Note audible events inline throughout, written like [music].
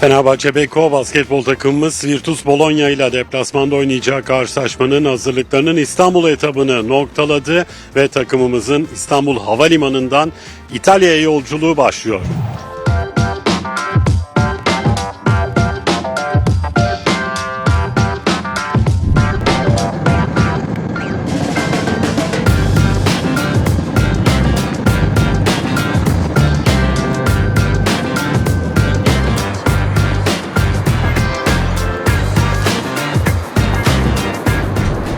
Fenerbahçe Beko basketbol takımımız Virtus Bologna ile deplasmanda oynayacağı karşılaşmanın hazırlıklarının İstanbul etabını noktaladı ve takımımızın İstanbul Havalimanı'ndan İtalya'ya yolculuğu başlıyor.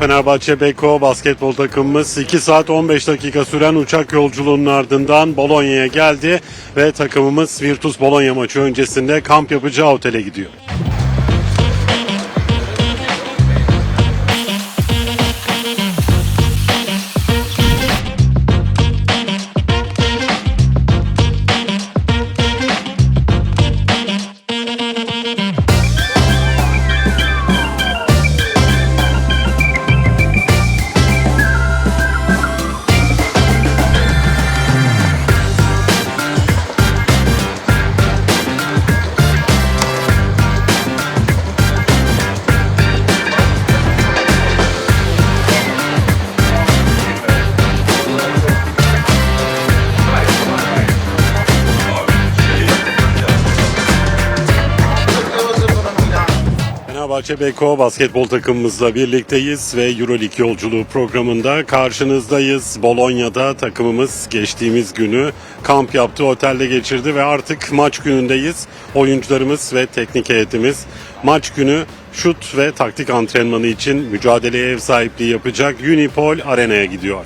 Fenerbahçe Beko basketbol takımımız 2 saat 15 dakika süren uçak yolculuğunun ardından Bolonya'ya geldi ve takımımız Virtus Bologna maçı öncesinde kamp yapacağı otele gidiyor. Fenerbahçe Beko basketbol takımımızla birlikteyiz ve Euroleague yolculuğu programında karşınızdayız. Bolonya'da takımımız geçtiğimiz günü kamp yaptığı otelde geçirdi ve artık maç günündeyiz. Oyuncularımız ve teknik heyetimiz maç günü şut ve taktik antrenmanı için mücadeleye ev sahipliği yapacak Unipol Arena'ya gidiyor.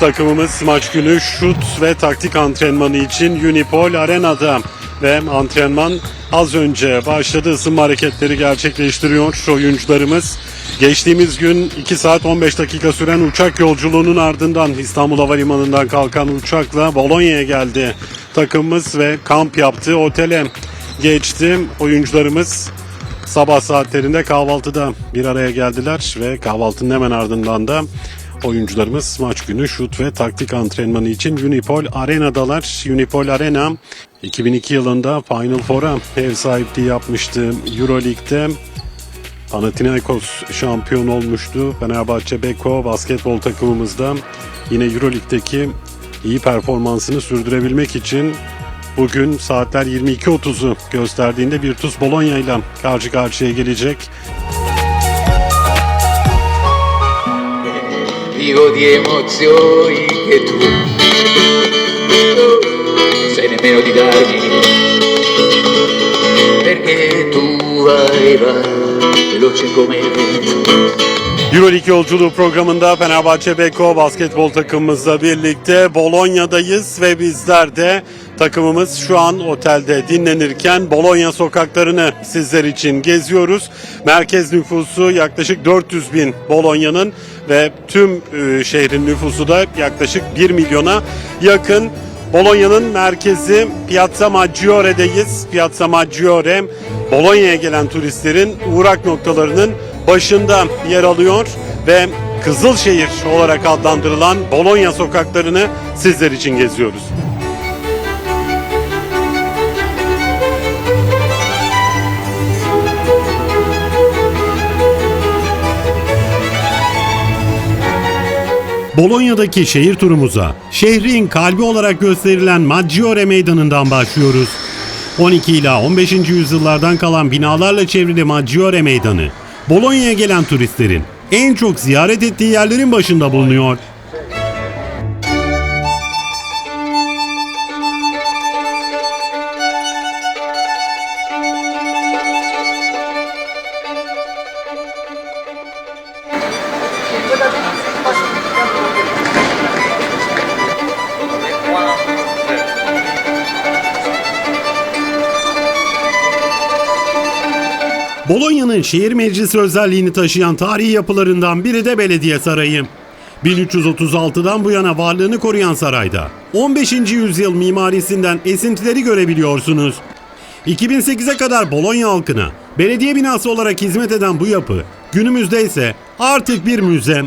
Takımımız maç günü şut ve taktik antrenmanı için Unipol Arena'da ve antrenman az önce başladı. Isınma hareketleri gerçekleştiriyor oyuncularımız. Geçtiğimiz gün 2 saat 15 dakika süren uçak yolculuğunun ardından İstanbul Havalimanı'ndan kalkan uçakla Bolonya'ya geldi. Takımımız ve kamp yaptı. Otele geçti. Oyuncularımız sabah saatlerinde kahvaltıda bir araya geldiler ve kahvaltının hemen ardından da oyuncularımız maç günü şut ve taktik antrenmanı için Unipol Arena'dalar. Unipol Arena 2002 yılında Final Four'a ev sahipliği yapmıştı Euroleague'de. Panathinaikos şampiyon olmuştu. Fenerbahçe Beko basketbol takımımızda yine Euroleague'deki iyi performansını sürdürebilmek için bugün saatler 22.30'u gösterdiğinde Virtus Bologna ile karşı karşıya gelecek. Vivo di emozioni che tu non nemmeno di darmi perché tu vai vai veloce come il vento Euroleague yolculuğu programında Fenerbahçe Beko basketbol takımımızla birlikte Bolonya'dayız ve bizler de takımımız şu an otelde dinlenirken Bologna sokaklarını sizler için geziyoruz. Merkez nüfusu yaklaşık 400 bin Bolonya'nın ve tüm e, şehrin nüfusu da yaklaşık 1 milyona yakın. Bolonya'nın merkezi Piazza Maggiore'deyiz. Piazza Maggiore, Bolonya'ya gelen turistlerin uğrak noktalarının başında yer alıyor ve Kızılşehir olarak adlandırılan Bologna sokaklarını sizler için geziyoruz. Bolonya'daki şehir turumuza şehrin kalbi olarak gösterilen Maggiore Meydanı'ndan başlıyoruz. 12 ila 15. yüzyıllardan kalan binalarla çevrili Maggiore Meydanı, Bolonya'ya gelen turistlerin en çok ziyaret ettiği yerlerin başında bulunuyor. Bolonya'nın şehir meclisi özelliğini taşıyan tarihi yapılarından biri de belediye sarayı. 1336'dan bu yana varlığını koruyan sarayda 15. yüzyıl mimarisinden esintileri görebiliyorsunuz. 2008'e kadar Bologna halkına belediye binası olarak hizmet eden bu yapı günümüzde ise artık bir müze.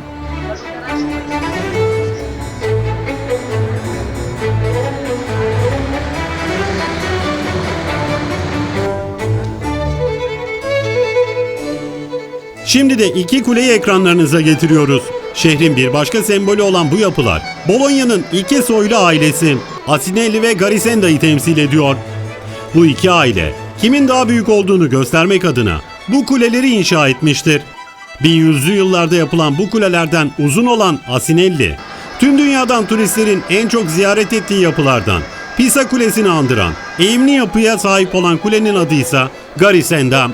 Şimdi de iki kuleyi ekranlarınıza getiriyoruz. Şehrin bir başka sembolü olan bu yapılar, Bolonya'nın iki soylu ailesi, Asinelli ve Garisenda'yı temsil ediyor. Bu iki aile, kimin daha büyük olduğunu göstermek adına bu kuleleri inşa etmiştir. 1100'lü yıllarda yapılan bu kulelerden uzun olan Asinelli, tüm dünyadan turistlerin en çok ziyaret ettiği yapılardan. Pisa Kulesi'ni andıran, eğimli yapıya sahip olan kulenin adı ise Garisenda.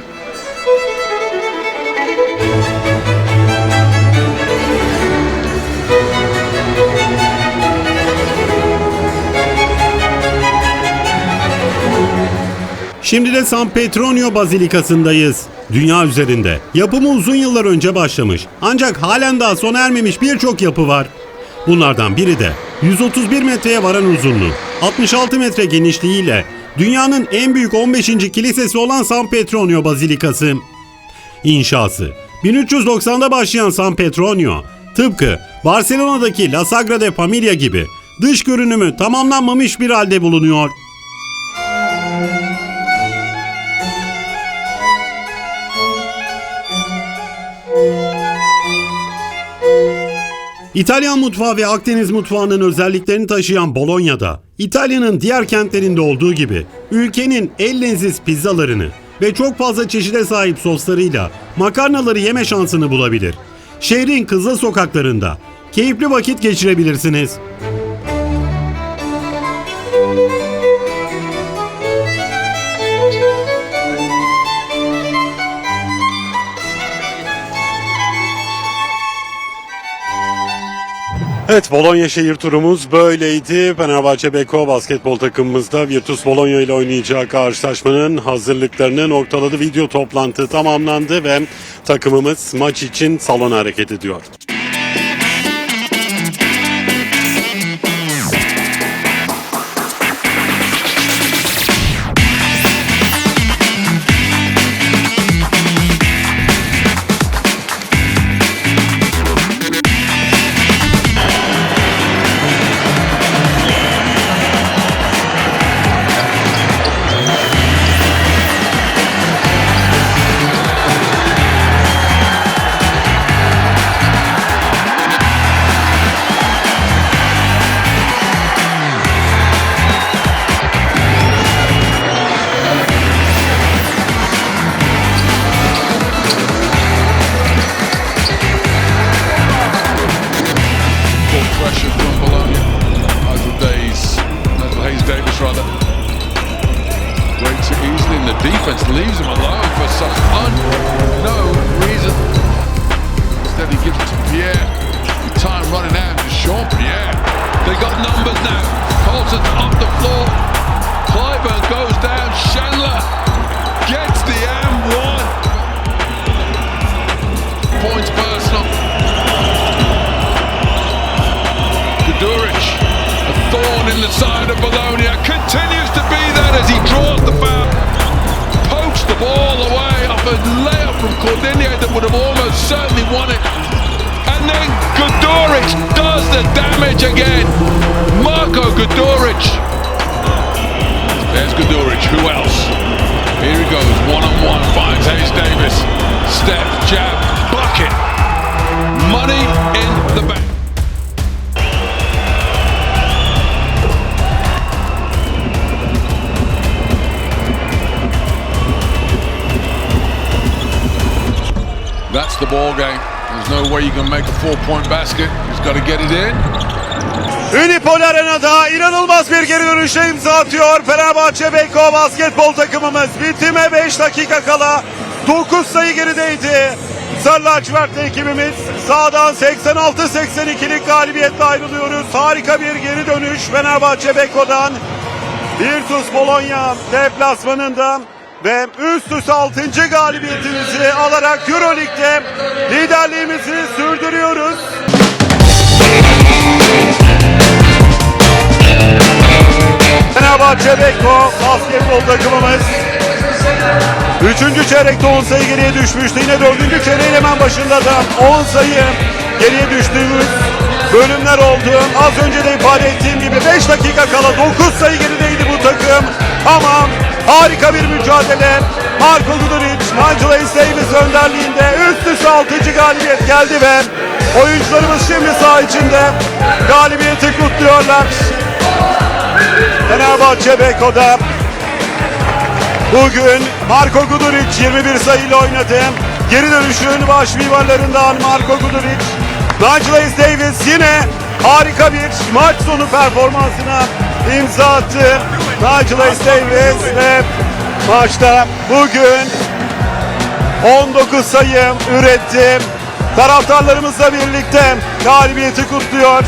Şimdi de San Petronio Bazilikası'ndayız. Dünya üzerinde yapımı uzun yıllar önce başlamış ancak halen daha sona ermemiş birçok yapı var. Bunlardan biri de 131 metreye varan uzunluğu, 66 metre genişliğiyle dünyanın en büyük 15. kilisesi olan San Petronio Bazilikası. İnşası 1390'da başlayan San Petronio tıpkı Barcelona'daki La Sagrada Familia gibi dış görünümü tamamlanmamış bir halde bulunuyor. İtalyan mutfağı ve Akdeniz mutfağının özelliklerini taşıyan Bolonya'da, İtalya'nın diğer kentlerinde olduğu gibi ülkenin el leziz pizzalarını ve çok fazla çeşide sahip soslarıyla makarnaları yeme şansını bulabilir. Şehrin kızıl sokaklarında keyifli vakit geçirebilirsiniz. Evet Bologna şehir turumuz böyleydi. Fenerbahçe Beko basketbol takımımızda Virtus Bologna ile oynayacağı karşılaşmanın hazırlıklarını noktaladı. Video toplantı tamamlandı ve takımımız maç için salona hareket ediyor. That would have almost certainly won it. And then Guduric does the damage again. Marco Guduric. There's Guduric, who else? Here he goes, one on one, finds Hayes Davis. Step, jab, bucket. Money in the bank. That's the ball game. There's no way you can make a four-point basket. He's got to get it in. Unipol Arena'da inanılmaz bir geri dönüşe imza atıyor. Fenerbahçe Beko basketbol takımımız bitime 5 dakika kala 9 sayı gerideydi. Sarı lacivertli ekibimiz sağdan 86-82'lik galibiyetle ayrılıyoruz. Harika bir geri dönüş Fenerbahçe Beko'dan. Virtus Bologna deplasmanında ve üst üste 6. galibiyetimizi alarak Euroleague'de liderliğimizi sürdürüyoruz. Fenerbahçe Beko basketbol takımımız. Üçüncü çeyrekte 10 sayı geriye düşmüştü. Yine dördüncü çeyreğin hemen başında da 10 sayı geriye düştüğümüz bölümler oldu. Az önce de ifade ettiğim gibi 5 dakika kala 9 sayı gerideydi bu takım. Ama harika bir mücadele. Marco Guduric, Hayes Davis önderliğinde üst üste 6. galibiyet geldi ve oyuncularımız şimdi saha içinde galibiyeti kutluyorlar. Fenerbahçe Beko'da bugün Marco Guduric 21 sayıyla oynadı. Geri dönüşün baş mimarlarından Marco Guduric. Hayes Davis yine harika bir maç sonu performansına imza attı. Nigel Davis ve maçta bugün 19 sayı üretti. Taraftarlarımızla birlikte galibiyeti kutluyor.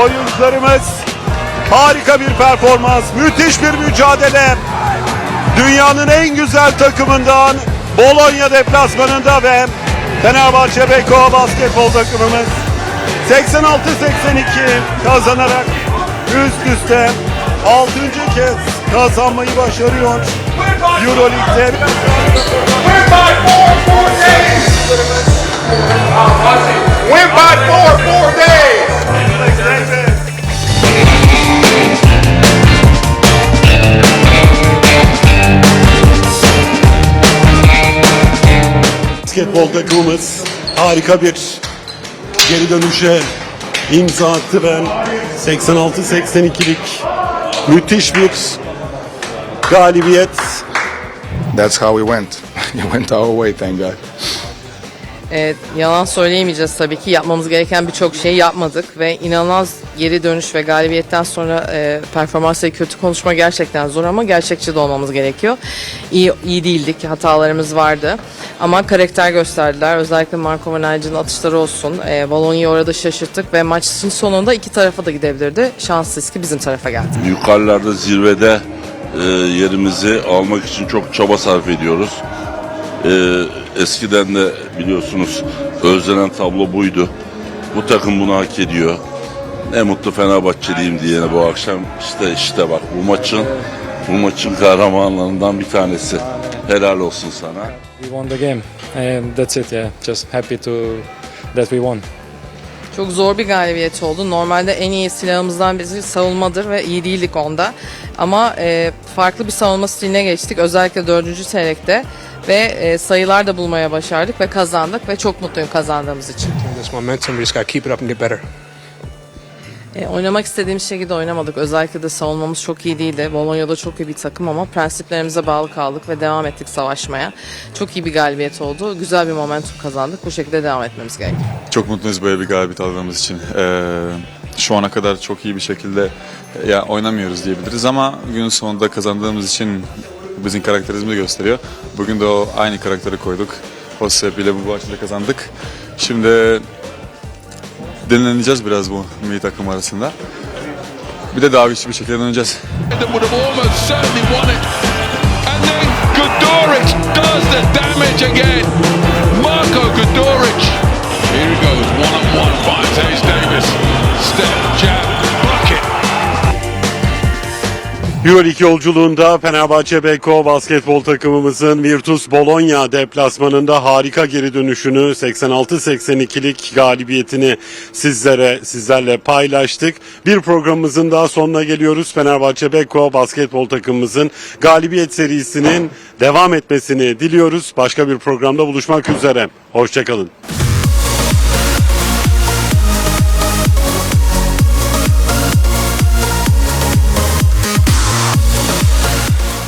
Oyuncularımız harika bir performans, müthiş bir mücadele. Dünyanın en güzel takımından Bologna deplasmanında ve Fenerbahçe Beko basketbol takımımız 86-82 kazanarak üst üste 6. kez kazanmayı başarıyor. Euroleague'de Win by four, four days. basketbol takımımız harika bir geri dönüşe imza attı ben 86-82'lik müthiş bir galibiyet That's how we went. [laughs] it went our way, thank God. Evet, yalan söyleyemeyeceğiz tabii ki. Yapmamız gereken birçok şeyi yapmadık ve inanılmaz geri dönüş ve galibiyetten sonra e, performansla kötü konuşma gerçekten zor ama gerçekçi de olmamız gerekiyor. İyi, iyi değildik, hatalarımız vardı ama karakter gösterdiler. Özellikle Marco Nigel'ın atışları olsun. E, Bolonya'yı orada şaşırttık ve maçın sonunda iki tarafa da gidebilirdi. Şanssız ki bizim tarafa geldi. yukarılarda zirvede e, yerimizi almak için çok çaba sarf ediyoruz. E, eskiden de biliyorsunuz özlenen tablo buydu. Bu takım bunu hak ediyor. Ne mutlu Fenerbahçeliyim diyene bu akşam işte işte bak bu maçın bu maçın kahramanlarından bir tanesi. Helal olsun sana. We won the game, and that's it. Yeah, just happy to that we won. Çok zor bir galibiyet oldu. Normalde en iyi silahımızdan birisi savunmadır ve iyi değildik onda. Ama e, farklı bir savunma stiline geçtik. Özellikle dördüncü çeyrekte. Ve e, sayılar da bulmaya başardık ve kazandık ve çok mutluyum kazandığımız için. this momentum. We just got to keep it up and get better. E, oynamak istediğimiz şekilde oynamadık. Özellikle de savunmamız çok iyi değildi. Bolonya'da çok iyi bir takım ama prensiplerimize bağlı kaldık ve devam ettik savaşmaya. Çok iyi bir galibiyet oldu. Güzel bir momentum kazandık. Bu şekilde devam etmemiz gerekiyor. Çok mutluyuz böyle bir galibiyet aldığımız için. Ee, şu ana kadar çok iyi bir şekilde e, ya oynamıyoruz diyebiliriz ama günün sonunda kazandığımız için bizim karakterimizi gösteriyor. Bugün de o aynı karakteri koyduk. O sebeple bu maçı kazandık. Şimdi dinleneceğiz biraz bu milli takım arasında. Bir de daha güçlü bir şekilde döneceğiz. Here he goes, one on one, Fontaine Davis. Step, jab, Euroleague yolculuğunda Fenerbahçe Beko basketbol takımımızın Virtus Bologna deplasmanında harika geri dönüşünü 86-82'lik galibiyetini sizlere sizlerle paylaştık. Bir programımızın daha sonuna geliyoruz. Fenerbahçe Beko basketbol takımımızın galibiyet serisinin devam etmesini diliyoruz. Başka bir programda buluşmak üzere. Hoşçakalın.